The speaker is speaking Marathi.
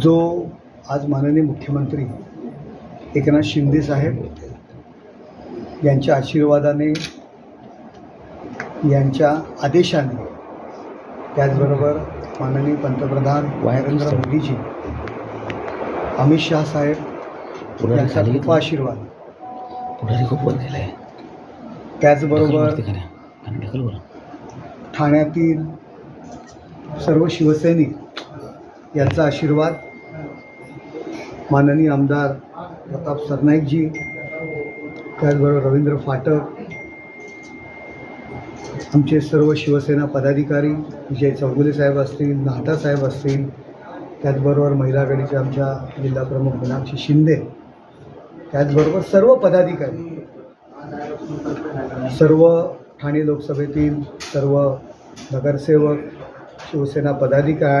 जो आज माननीय मुख्यमंत्री एकनाथ शिंदे साहेब यांच्या आशीर्वादाने यांच्या आदेशाने त्याचबरोबर माननीय पंतप्रधान नरेंद्र मोदीजी अमित शहा साहेब यांचा आशीर्वाद. खूप गेलाय. त्याचबरोबर बरोबर ठाण्यातील सर्व शिवसैनिक यांचा आशीर्वाद. माननीय आमदार प्रताप सरनाईकजी त्याचबरोबर रवींद्र फाटक आमचे सर्व शिवसेना पदाधिकारी विजय चौगुले साहेब असतील नाहटा साहेब असतील त्याचबरोबर महिला आघाडीच्या आमच्या जिल्हाप्रमुख मीनाक्षी शिंदे त्याचबरोबर सर्व पदाधिकारी सर्व ठाणे लोकसभेतील सर्व नगरसेवक शिवसेना पदाधिकारी